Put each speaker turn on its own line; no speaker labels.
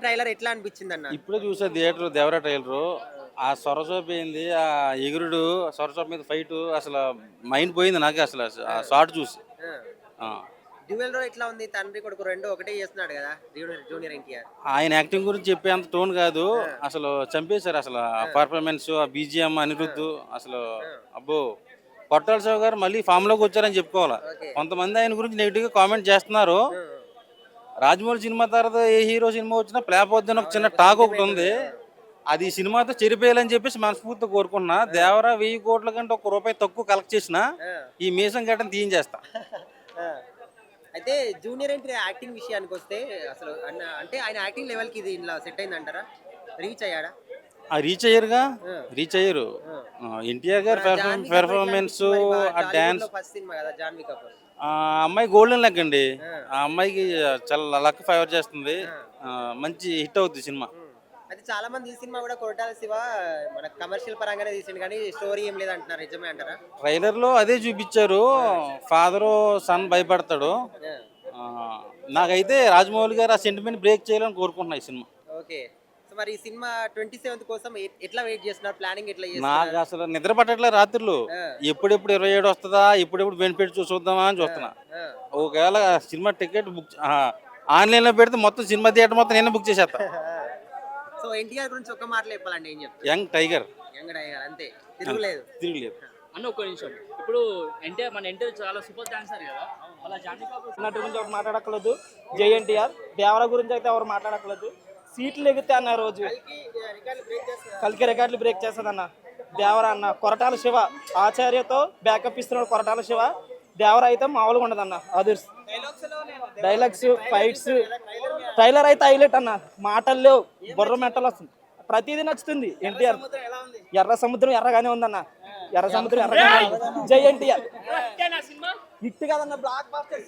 Trailer ఎట్లా అనిపించింది అన్న
ఇప్పుడే చూసా థియేటర్ దేవరా ట్రైలర్. ఆ సొరసోపోయింది ఆ ఎగురుడు సొరసోప మీద ఫైట్ అసలు మైండ్ పోయింది నాకు అసలు ఆ షార్ట్ చూసి. ఆ.
డ్యూయల్ రోల్ ఎట్లా ఉంది? తండ్రి కొడుకు రెండు ఒకటే చేస్తున్నాడు కదా జూనియర్ జూనియర్ ఎన్టీఆర్.
ఆయన యాక్టింగ్ గురించి చెప్పేంత టోన్ కాదు. అసలు చంపేశారు అసలు ఆ పర్ఫార్మెన్స్ ఆ బీజిఎం అనిరుద్ధు అసలు అబ్బో. కొట్టాల శివ గారు మళ్ళీ ఫామ్లోకి వచ్చారని చెప్పుకోవాలి. కొంతమంది ఆయన గురించి నెగిటివ్గా కామెంట్ చేస్తున్నారు. రాజమౌళి సినిమా తర్వాత ఏ హీరో సినిమా వచ్చినా ఫ్లాప్ అవుద్దని ఒక చిన్న టాక్ ఒకటి ఉంది. అది ఈ సినిమాతో చెరిపేయాలని చెప్పేసి మనస్ఫూర్తిగా కోరుకుంటున్నా. దేవరా వెయ్యి కోట్ల కంటే ఒక రూపాయి తక్కువ కలెక్ట్ చేసినా ఈ మీసం గట్టని తీయించేస్తా.
అయితే జూనియర్ ఎన్టీఆర్ యాక్టింగ్ విషయానికి వస్తే అసలు అన్న అంటే ఆయన యాక్టింగ్ లెవెల్కి ఇది ఇలా సెట్ అయింది అంటారా రీచ్ అయ్యాడా
రీచ్ అయ్యారుగా? రీచ్ అయ్యారు. ఎన్టీఆర్ గారి పెర్ఫార్మెన్స్ ఆ డాన్స్ ఆ అమ్మాయి గోల్డెన్ లక్ అండి. ఆ. అమ్మాయికి చాలా లక్ ఫేవర్ చేస్తుంది. మంచి హిట్ అవుతుంది సినిమా.
అయితే చాలా మంది ఈ సినిమా కూడా కొరటాల శివ మన కమర్షియల్ పరంగానే తీసిండు కానీ స్టోరీ ఏం లేదు అంటున్నారు నిజమే అంటారా?
ట్రైలర్లో అదే చూపించారు. ఫాదర్ సన్ భయపడతాడు. నాకైతే రాజమౌళి గారు ఆ సెంటిమెంట్ బ్రేక్ చేయాలని కోరుకుంటున్నా ఈ సినిమా.
ఓకే. మరి ఈ సినిమా ట్వంటీ సెవెంత్ కోసం ఎట్లా వెయిట్ చేస్తున్నారు? ప్లానింగ్ ఎట్లా
నాకు
చేస్తున్నారు
అసలు నిద్ర పట్టట్లే రాత్రులు. ఎప్పుడెప్పుడు ఇరవై ఏడు వస్తుందా? ఎప్పుడెప్పుడు బెనిఫిట్ చూ చూద్దామా అని చూస్తున్నా. ఒకవేళ సినిమా టికెట్ బుక్ ఆన్లైన్లో పెడితే మొత్తం సినిమా థియేటర్ మొత్తం నేను బుక్ చేసేస్తా
సో ఎన్టీఆర్ గురించి ఒక్క మాటలు చెప్పాలండి ఏం చెప్తారు?
Young tiger.
యంగడ్ అయ్యారు అంతే. తిరుగులేదు.
తిరగలేదు.
అన్న ఒక్క నిమిషం. ఇప్పుడు ఎన్టీఆర్ మన ఎన్టీఆర్ చాలా సూపర్ డాన్సర్ కదా. అలా కపూర్
నటు గురించి ఎవరు మాట్లాడక్కలేదు జేఎన్టీఆర్ దేవర గురించి అయితే ఎవరు మాట్లాడక్కలేదు సీట్లు ఎగితే అన్న రోజు. కలికి రికార్డులు బ్రేక్ చేస్తుంది అన్న దేవర అన్న కొరటాల శివ. ఆచార్యతో బ్యాకప్ ఇస్తున్నాడు కొరటాల శివ. దేవర అయితే మామూలుగా ఉండదు అన్న అదర్స్. డైలాగ్స్ ఫైట్స్ ట్రైలర్ అయితే హైలైట్ అన్న. మాటలు లేవు. బుర్ర మెట్టలు వస్తుంది. ప్రతిదీ నచ్చుతుంది. ఎన్టీఆర్. ఎర్ర సముద్రం ఎర్రగానే ఉందన్న. ఎర్ర సముద్రం ఎర్రగానే ఉంది. జై ఎన్టీఆర్. హిట్ కదన్న బ్లాక్ బాస్టర్